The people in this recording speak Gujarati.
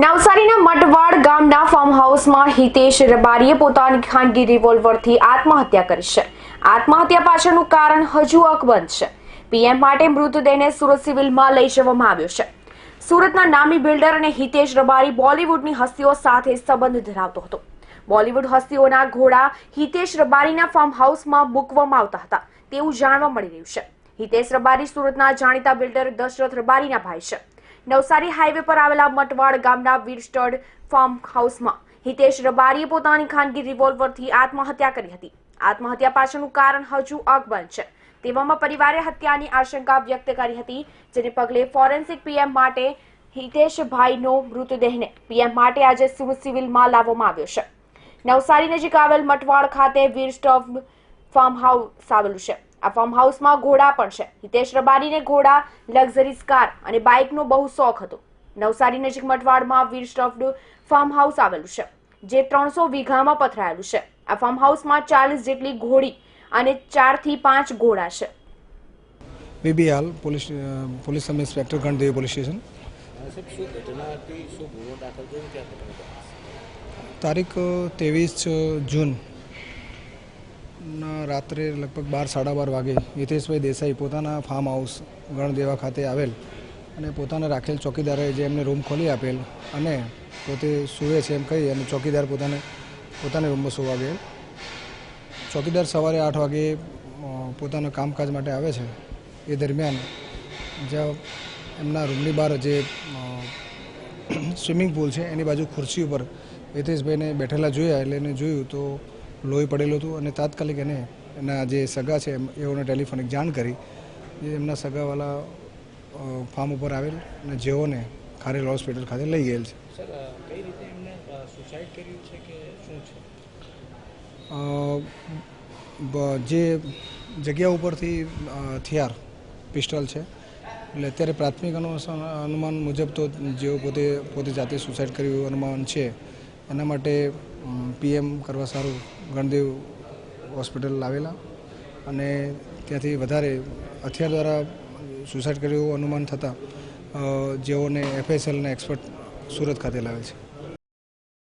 નવસારીના મટવાડ ગામના ફાર્મ હાઉસમાં હિતેશ રબારીએ પોતાની ખાનગી રિવોલ્વરથી આત્મહત્યા કરી છે. આત્મહત્યા પાછળનું કારણ હજુ અકબંધ છે. પીએમ માટે મૃતદેહને સુરત સિવિલમાં લઈ જવામાં આવ્યો છે. સુરતના નામી બિલ્ડર અને હિતેશ રબારી બોલિવૂડની હસ્તીઓ સાથે સંબંધ ધરાવતો હતો. બોલિવૂડ હસ્તીઓના ઘોડા હિતેશ રબારીના ફાર્મ હાઉસમાં મૂકવામાં આવતા હતા. તેવું જાણવા મળી રહ્યું છે. હિતેશ રબારી સુરતના જાણીતા બિલ્ડર દશરથ રબારીના ભાઈ છે. નવસારી હાઈવે પર આવેલા મટવાડ ગામના વીરસ્ટડ ફાર્મ હાઉસમાં હિતેશ રબારીએ પોતાની ખાનગી રિવોલ્વરથી આત્મહત્યા કરી હતી. આત્મહત્યા પાછળનું કારણ હજુ અકબંધ છે. તેવામાં પરિવારે હત્યાની આશંકા વ્યક્ત કરી હતી, જેને પગલે ફોરેન્સિક પીએમ માટે હિતેશભાઈનો મૃતદેહને પીએમ માટે આજે સિવિલમાં લાવવામાં આવ્યો છે. નવસારી નજીક આવેલ મટવાડ ખાતે વીર સ્ટોપ ફાર્મ હાઉસ આવેલું છે. આ ફાર્મ હાઉસમાં ઘોડા પણ છે. હિતેશ રબારીને ઘોડા લક્ઝરીઝ કાર અને બાઇકનો બહુ શોખ હતો. નવસારી નજીક મટવાડમાં વીર સ્ટફ્ડ ફાર્મ હાઉસ આવેલું છે, જે ત્રણસો વીઘામાં પથરાયેલું છે. આ ફાર્મ હાઉસમાં ચાલીસ જેટલી ઘોડી અને ચારથી પાંચ ઘોડા છે. બીબીઆલ police police sub inspector Gandevi police station. તારીખ ત્રેવીસ જૂન. રાત્રે લગભગ બાર, સાડા બાર વાગે હિતેશભાઈ દેસાઈ પોતાના ફાર્મ હાઉસ ગણદેવા ખાતે આવેલ અને પોતાને રાખેલ ચોકીદારે જે એમને રૂમ ખોલી આપેલ અને પોતે સૂવે છે એમ કહી અને ચોકીદાર પોતાને, પોતાના રૂમમાં સુવા ગયેલ ચોકીદાર સવારે આઠ વાગે પોતાના કામકાજ માટે આવે છે. એ દરમિયાન જ્યાં એમના રૂમની બહાર જે સ્વિમિંગ પુલ છે, એની બાજુ ખુરશી ઉપર હિતેશભાઈને બેઠેલા જોયા એટલે એને જોયું તો લોહી પડેલું હતું અને તાત્કાલિક એને એના જે સગા છે એઓને ટેલિફોનિક જાણ કરી. જે એમના સગાવાલા ફાર્મ ઉપર આવેલ અને જેઓને ખારેલ હોસ્પિટલ ખાતે લઈ ગયેલ છે. સર કઈ રીતે એમને સુસાઇડ કર્યું છે કે શું છે? જે જગ્યા ઉપરથી હથિયાર પિસ્ટલ છે. એટલે અત્યારે પ્રાથમિક અનુમાન મુજબ તો જેઓ પોતે પોતે જાતે સુસાઇડ કર્યું અનુમાન છે. એના માટે પીએમ કરવા સારું ગણદેવ હોસ્પિટલ લાવેલા અને ત્યાંથી વધારે હથિયાર દ્વારા સુસાઇડ કર્યું અનુમાન થતાં જેઓને એફએસએલના એક્સપર્ટ સુરત ખાતે લાવે છે.